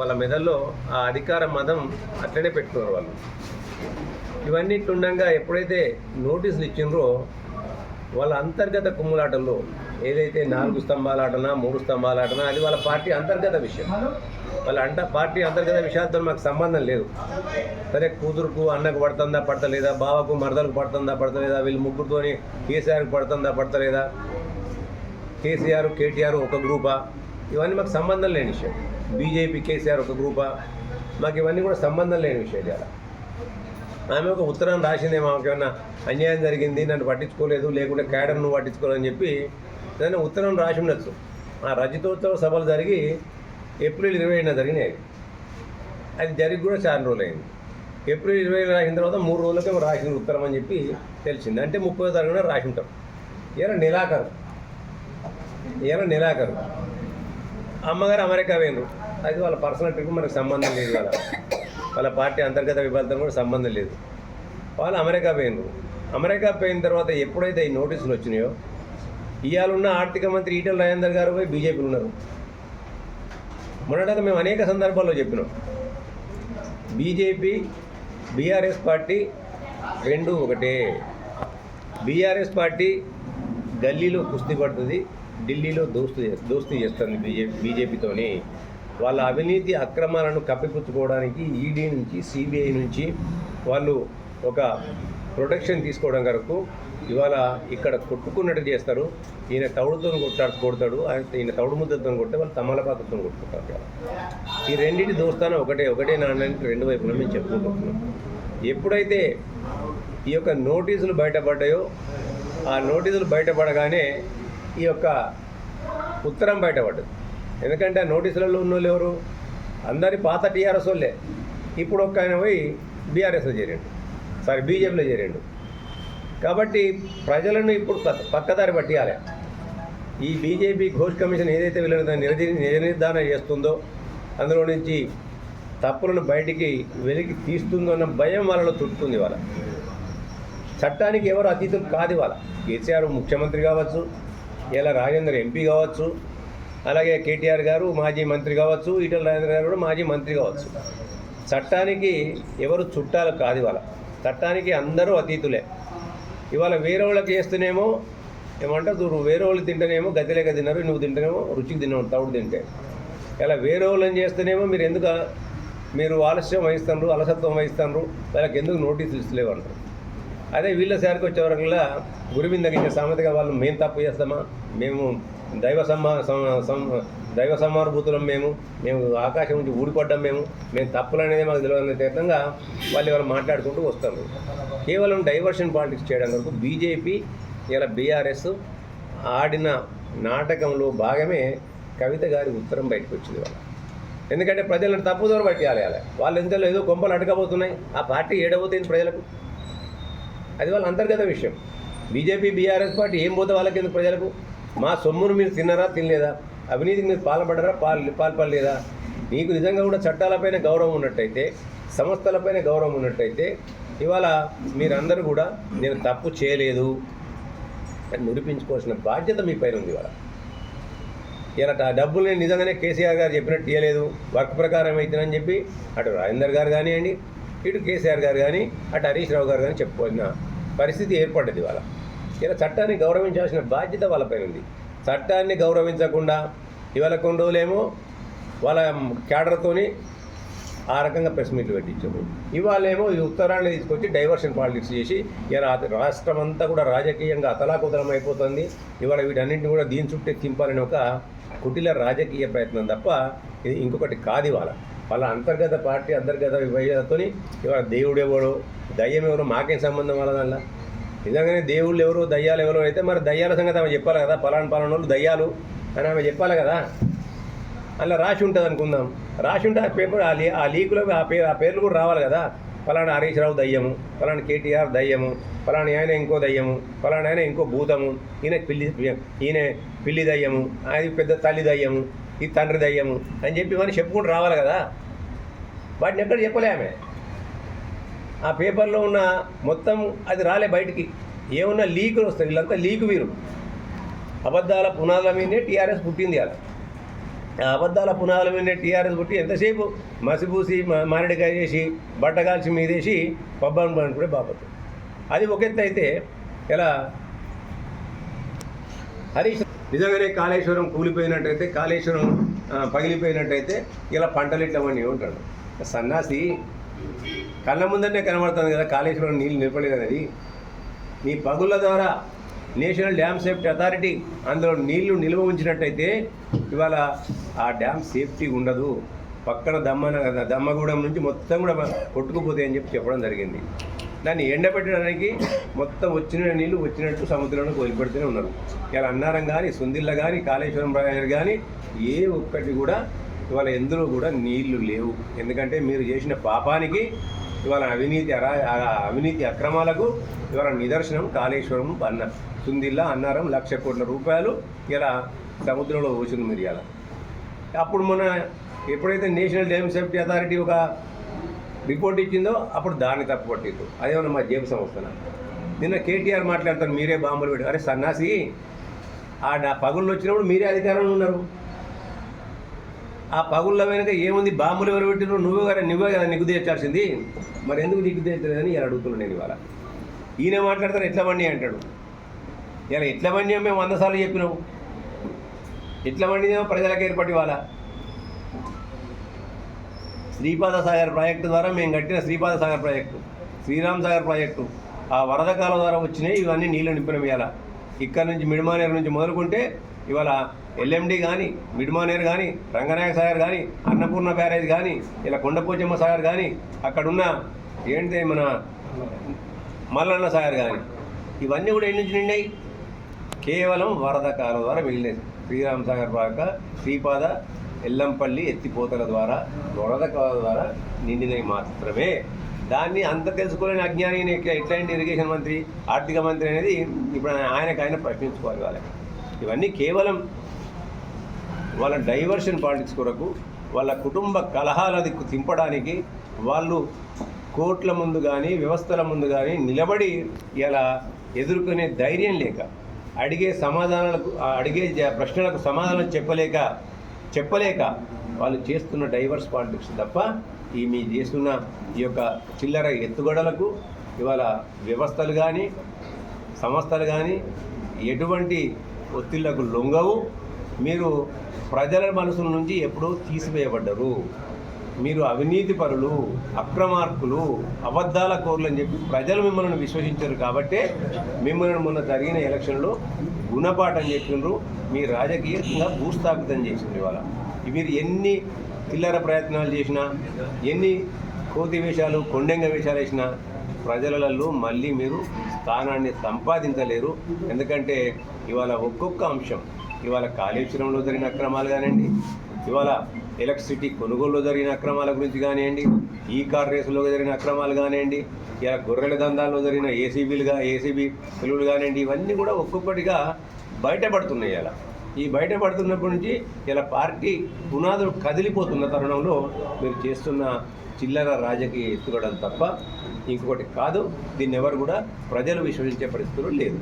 వాళ్ళ మెదల్లో ఆ అధికార మదం అట్లనే పెట్టుకున్నారు వాళ్ళు. ఇవన్నీ ఉండగా ఎప్పుడైతే నోటీసులు ఇచ్చిండ్రో వాళ్ళ అంతర్గత కుమ్ములాటల్లో ఏదైతే నాలుగు స్తంభాల ఆటనా మూడు స్తంభాల ఆటనా అది వాళ్ళ పార్టీ అంతర్గత విషయం. వాళ్ళ అంట పార్టీ అంతర్గత విషయాలతో మాకు సంబంధం లేదు. సరే కూతురుకు అన్నకు పడుతుందా పడతలేదా బావకు మరదలకు పడుతుందా పడతలేదా వీళ్ళు ముగ్గురుతోని కేసీఆర్కి పడుతుందా పడతలేదా? కేసీఆర్ కేటీఆర్ ఒక గ్రూపా? ఇవన్నీ మాకు సంబంధం లేని విషయం. బీజేపీ కేసీఆర్ ఒక గ్రూపా? మాకు ఇవన్నీ కూడా సంబంధం లేని విషయాలు. ఇలా ఆమె ఒక ఉత్తరం రాసిందే మాకు ఏమన్నా అన్యాయం జరిగింది నన్ను పట్టించుకోలేదు లేకుంటే క్యాడర్ నువ్వు పట్టించుకోలేదని చెప్పి ఏదైనా ఉత్తరం రాసి ఉండొచ్చు. ఆ రజతోత్సవ సభలు జరిగి ఏప్రిల్ ఇరవై ఏడున జరిగినాయి. అది జరిగి కూడా చాలా రోజులైంది. ఏప్రిల్ ఇరవై ఏడు రాసిన తర్వాత మూడు రోజులకే రాసిన ఉత్తరం అని చెప్పి తెలిసింది. అంటే ముప్పై తారీఖున రాసి ఉంటాం. ఇలా నెలాఖరు. ఇలా నెలాఖరు. అమ్మగారు అమెరికా వేయరు అది వాళ్ళ పర్సనల్ ట్రిప్ మనకు సంబంధం లేదు కదా. వాళ్ళ పార్టీ అంతర్గత విభాగం కూడా సంబంధం లేదు. వాళ్ళు అమెరికా పోయినరు అమెరికా పోయిన తర్వాత ఎప్పుడైతే ఈ నోటీసులు వచ్చినాయో ఇవాళ ఉన్న ఆర్థిక మంత్రి ఈటల రాజేందర్ గారు పోయి బీజేపీలు ఉన్నారు. మొన్నటిదాకా మేము అనేక సందర్భాల్లో చెప్పినాం. బీజేపీ బీఆర్ఎస్ పార్టీ రెండు ఒకటే. బీఆర్ఎస్ పార్టీ గల్లీలో కుస్తీ పడుతుంది. ఢిల్లీలో దోస్తు దోస్తీ చేస్తుంది బీజేపీ బీజేపీతోని వాళ్ళ అవినీతి అక్రమాలను కప్పిపుచ్చుకోవడానికి ఈడీ నుంచి సిబిఐ నుంచి వాళ్ళు ఒక ప్రొటెక్షన్ తీసుకోవడం వరకు ఇవాళ ఇక్కడ కొట్టుకున్నట్టు చేస్తారు. ఈయన తౌడుతో కొట్టాడు కొడతాడు. ఆయన- ఈయన తౌడు ముద్దతో కొడితే వాళ్ళు తమలపాకతో కొట్టుకుంటారు ఈ రెండింటి దోస్తానం ఒకటే ఒకటే నాణ్యానికి రెండు వైపున మేము చెప్పుకుంటున్నాం. ఎప్పుడైతే ఈ యొక్క నోటీసులు బయటపడ్డాయో ఆ నోటీసులు బయటపడగానే ఈ యొక్క ఉత్తరం బయటపడ్డది. ఎందుకంటే ఆ నోటీసులలో ఉన్న ఎవరు? అందరి పాత టీఆర్ఎస్ వాళ్ళే. ఇప్పుడు ఒక్క ఆయన పోయి బీఆర్ఎస్లో చేరిండు. సారీ బీజేపీలో చేరిండు. కాబట్టి ప్రజలను ఇప్పుడు పక్కదారి పట్టియాలి. ఈ బీజేపీ ఘోష్ కమిషన్ ఏదైతే వీళ్ళని నిరజ నిర్ధారణ చేస్తుందో అందులో నుంచి తప్పులను బయటికి వెలికి తీస్తుందో అన్న భయం వాళ్ళలో చుట్టుతుంది వాళ్ళ చట్టానికి ఎవరు అతీతులు కాదు వాళ్ళ కేసీఆర్ ముఖ్యమంత్రి కావచ్చు ఇలా రాజేందర్ ఎంపీ కావచ్చు అలాగే కేటీఆర్ గారు మాజీ మంత్రి కావచ్చు ఈటల రాజేంద్ర గారు కూడా మాజీ మంత్రి కావచ్చు. చట్టానికి ఎవరు చుట్టాలు కాదు ఇవాళ. చట్టానికి అందరూ అతీతులే. ఇవాళ వేరే వాళ్ళకి చేస్తేనేమో ఏమంటారు నువ్వు వేరే వాళ్ళు తింటేనేమో గతిలేక తిన్నారు నువ్వు తింటేనేమో రుచికి తిన్నావు తౌడు తింటే. ఇలా వేరే వాళ్ళని చేస్తేనేమో మీరు ఎందుకు మీరు ఆలస్యం వహిస్తున్నారు అలసత్వం వహిస్తున్నారు వాళ్ళకి ఎందుకు నోటీసులు ఇస్తలేవు అంటారు. అదే వీళ్ళ సారికి వచ్చే వరకులా గురి మీద సామెతగా వాళ్ళు మేము తప్పు చేస్తామా? మేము దైవ సమ్మా సం- దైవ సమానుభూతులం మేము మేము ఆకాశం నుంచి ఊడిపడ్డాం మేము మేము తప్పులు అనేది మాకు తెలియదనే తీర్థంగా వాళ్ళు ఎవరు మాట్లాడుకుంటూ వస్తారు. కేవలం డైవర్షన్ పాలిటిక్స్ చేయడం వరకు బీజేపీ ఇలా బీఆర్ఎస్ ఆడిన నాటకంలో భాగమే కవిత గారి ఉత్తరం బయటకు వచ్చింది వాళ్ళ ఎందుకంటే ప్రజలను తప్పుదోర పట్టేయాలి వాళ్ళ వాళ్ళు ఎంతలో ఏదో కొంపలు అడగబోతున్నాయి. ఆ పార్టీ ఏడబోతుంది ప్రజలకు. అది వాళ్ళ అంతర్గత విషయం. బీజేపీ బీఆర్ఎస్ పార్టీ ఏం పోతే వాళ్ళకి ఎందుకు ప్రజలకు? మా సొమ్మును మీరు తిన్నారా తినలేదా? అవినీతికి మీరు పాల్పడరా పాల్ పాల్పడలేదా? మీకు నిజంగా కూడా చట్టాలపైన గౌరవం ఉన్నట్టయితే సంస్థలపైన గౌరవం ఉన్నట్టయితే ఇవాళ మీరందరూ కూడా నేను తప్పు చేయలేదు. అని నిరూపించుకోవాల్సిన బాధ్యత మీ పైన ఉంది ఇవాళ. ఇలా డబ్బులు నేను నిజంగానే కేసీఆర్ గారు చెప్పినట్టు ఇవ్వలేదు వర్క్ ప్రకారం అయితేనని చెప్పి అటు రాజేందర్ గారు కానివ్వండి ఇటు కేసీఆర్ గారు కానీ అటు హరీష్ రావు గారు కానీ చెప్పుకోవాల్సిన పరిస్థితి ఏర్పడ్డది వాళ్ళ ఇలా చట్టాన్ని గౌరవించాల్సిన బాధ్యత వాళ్ళపైన ఉంది. చట్టాన్ని గౌరవించకుండా ఇవాళ కొన్ని రోజులేమో వాళ్ళ క్యాడర్తోని ఆ రకంగా ప్రెస్ మీట్లు పెట్టించాము ఇవాళేమో ఈ ఉత్తరాన్ని తీసుకొచ్చి డైవర్షన్ పాలిటిక్స్ చేసి ఇలా రాష్ట్రం అంతా కూడా రాజకీయంగా అతలాకుతలం అయిపోతుంది. ఇవాళ వీటన్నింటిని కూడా దీని చుట్టే తింపాలని ఒక కుటిల రాజకీయ ప్రయత్నం తప్ప ఇది ఇంకొకటి కాదు ఇవాళ. వాళ్ళ అంతర్గత పార్టీ అంతర్గత విభజనతో ఇవాళ దేవుడు ఎవడో దయ్యం ఎవరో మాకేం సంబంధం వాళ్ళ దానిలో నిజంగానే దేవుళ్ళు ఎవరు దయ్యాలు ఎవరు అయితే మరి దయ్యాల సంగతి ఆమె చెప్పాలి కదా పలానా పలానా వాళ్ళు దయ్యాలు అని ఆమె చెప్పాలి కదా. అలా రాసి ఉంటుంది అనుకుందాం. రాసి ఉంటే ఆ పేపర్ ఆ లీ ఆ లీకులో ఆ పే ఆ పేర్లు కూడా రావాలి కదా. పలానా హరీష్ రావు దయ్యము పలానా కేటీఆర్ దయ్యము ఫలానా ఆయన ఇంకో దయ్యము ఫలానా ఆయన ఇంకో భూతము ఈయన పిల్లి ఈయన పిల్లి దయ్యము అది పెద్ద తల్లి దయ్యము ఈ తండ్రి దయ్యము అని చెప్పి మనం చెప్పుకుంటూ రావాలి కదా. వాటిని ఎక్కడ చెప్పలే ఆమె. ఆ పేపర్లో ఉన్న మొత్తం అది రాలే బయటికి. ఏమున్నా లీకులు వస్తాయి వీళ్ళంతా లీకు వీరు. అబద్ధాల పునాదుల మీదనే టీఆర్ఎస్ పుట్టింది అలా ఆ అబద్ధాల పునాదుల మీదనే టీఆర్ఎస్ పుట్టి ఎంతసేపు మసిపూసి మ- మామిడికాయ చేసి బట్టగాల్చి మీదేసి పబ్బాన్ని పనుకునే బాపతు అది ఒక ఎత్తు అయితే ఇలా హరీష్ నిజంగానే కాళేశ్వరం కూలిపోయినట్టయితే కాళేశ్వరం పగిలిపోయినట్టయితే ఇలా పంటలు ఇట్లా వండి ఉంటాడు. సన్నాసి కళ్ళ ముందరనే కనబడుతుంది కదా కాళేశ్వరం నీళ్ళు నిలపలేదనేది మీ పగుళ్ళ ద్వారా నేషనల్ డ్యామ్ సేఫ్టీ అథారిటీ అందులో నీళ్ళు నిల్వ ఉంచినట్టయితే ఇవాళ ఆ డ్యామ్ సేఫ్టీ ఉండదు. పక్కన దమ్మన దమ్మగూడెం నుంచి మొత్తం కూడా కొట్టుకుపోతాయి అని చెప్పి చెప్పడం జరిగింది. దాన్ని ఎండబెట్టడానికి మొత్తం వచ్చిన నీళ్ళు వచ్చినట్టు సముద్రంలో వదిలిపెడుతూనే ఉన్నారు. ఇలా అన్నారం కానీ సుందిల్ల కానీ కాళేశ్వరం ప్రాజెక్ట్ కానీ ఏ ఒక్కటి కూడా ఇవాళ ఎందులో కూడా నీళ్ళు లేవు. ఎందుకంటే మీరు చేసిన పాపానికి ఇవాళ అవినీతి అరా అవినీతి అక్రమాలకు ఇవాళ నిదర్శనం కాళేశ్వరం అన్న సుందిల్లా అన్నారం లక్ష కోట్ల రూపాయలు ఇలా సముద్రంలో పోసింది మీరు ఇలా అప్పుడు మన ఎప్పుడైతే నేషనల్ డ్యామ్ సేఫ్టీ అథారిటీ ఒక రిపోర్ట్ ఇచ్చిందో అప్పుడు దాన్ని తప్పు పట్టింది అదేమన్నా మా జేబు సంస్థన నిన్న కేటీఆర్ మాట్లాడతాను మీరే బాంబులు పెట్టి అరే సన్నాసి ఆ నా పగుళ్ళు వచ్చినప్పుడు మీరే అధికారంలో ఉన్నారు. ఆ పగుళ్ళ వెనక ఏముంది బాంబులు ఎవరు పెట్టినారు నువ్వే కదా నువ్వే కదా నిగ్గు తెచ్చాల్సింది మరి ఎందుకు నిగ్గు తెచ్చలేదని ఇలా అడుగుతున్నాను నేను ఇవాళ. ఈయన మాట్లాడతారు ఎట్ల బండి అంటాడు. ఇలా ఎట్ల బండి మేము వంద సార్లు చెప్పినావు ఎట్ల బండి ప్రజలకు ఏర్పడి ఇవాళ శ్రీపాద సాగర్ ప్రాజెక్టు ద్వారా మేము కట్టిన శ్రీపాద సాగర్ ప్రాజెక్టు శ్రీరామ్ సాగర్ ప్రాజెక్టు. ఆ వరద కాలం ద్వారా వచ్చినాయి ఇవన్నీ నీళ్ళు నింపిన ఇక్కడ నుంచి మిడిమానేరు నుంచి మొదలుకుంటే ఇవాళ ఎల్ఎండి కానీ మిడిమానేరు కానీ రంగనాయక సాగర్ కానీ అన్నపూర్ణ బ్యారేజ్ కానీ ఇలా కొండపోచమ్మ సాగర్ కానీ అక్కడున్న ఏంటి మన మల్లన్న సాగర్ కానీ ఇవన్నీ కూడా ఎన్ని నుంచి నిండాయి? కేవలం వరద కాలం ద్వారా మిగిలినాయి శ్రీరామ్ సాగర్ పాక శ్రీపాద ఎల్లంపల్లి ఎత్తిపోతల ద్వారా వరద ద్వారా నిండినవి మాత్రమే. దాన్ని అంత తెలుసుకోలేని అజ్ఞాని ఎట్లాంటి ఇరిగేషన్ మంత్రి ఆర్థిక మంత్రి అనేది ఇప్పుడు ఆయనకు ఆయన ప్రశ్నించుకోవాలి వాళ్ళకి. ఇవన్నీ కేవలం వాళ్ళ డైవర్షన్ పాలిటిక్స్ కొరకు వాళ్ళ కుటుంబ కలహాలది తింపడానికి వాళ్ళు కోర్టుల ముందు కానీ వ్యవస్థల ముందు కానీ నిలబడి ఇలా ఎదుర్కొనే ధైర్యం లేక అడిగే సమాధానాలకు అడిగే ప్రశ్నలకు సమాధానం చెప్పలేక చెప్పలేక వాళ్ళు చేస్తున్న డైవర్స్ పాలిటిక్స్ తప్ప ఈ మీ చేస్తున్న ఈ యొక్క చిల్లర ఎత్తుగడలకు ఇవాళ వ్యవస్థలు కానీ సంస్థలు కానీ ఎటువంటి ఒత్తిళ్ళకు లొంగవు. మీరు ప్రజల మనసుల నుంచి ఎప్పుడూ తీసివేయబడ్డరు. మీరు అవినీతి పరులు అక్రమార్కులు అబద్ధాల కోరులు అని చెప్పి ప్రజలు మిమ్మల్ని విశ్వసించారు కాబట్టే మిమ్మల్ని మొన్న జరిగిన ఎలక్షన్లో గుణపాఠం చెప్పినారు. మీ రాజకీయంగా భూస్థాపితం చేసింది ఇవాళ. మీరు ఎన్ని చిల్లర ప్రయత్నాలు చేసినా ఎన్ని కోతి వేషాలు కొండెంగ వేషాలు వేసినా ప్రజలలో మళ్ళీ మీరు స్థానాన్ని సంపాదించలేరు. ఎందుకంటే ఇవాళ ఒక్కొక్క అంశం ఇవాళ కాళేశ్వరంలో జరిగిన అక్రమాలు కానివ్వండి ఇవాళ ఎలక్ట్రిసిటీ కొనుగోలులో జరిగిన అక్రమాల గురించి కానివ్వండి ఈ కార్ రేసులో జరిగిన అక్రమాలు కానివ్వండి ఇలా గొర్రెల దందాల్లో జరిగిన ఏసీబీలుగా ఏసీబీ తెలుగులు కానివ్వండి ఇవన్నీ కూడా ఒక్కొక్కటిగా బయటపడుతున్నాయి ఇలా. ఈ బయటపడుతున్నప్పటి నుంచి ఇలా పార్టీ పునాదులు కదిలిపోతున్న తరుణంలో మీరు చేస్తున్న చిల్లర రాజకీయ ఎత్తుకోవడం తప్ప ఇంకొకటి కాదు. దీన్ని ఎవరు కూడా ప్రజలు విశ్వసించే పరిస్థితులు లేదు.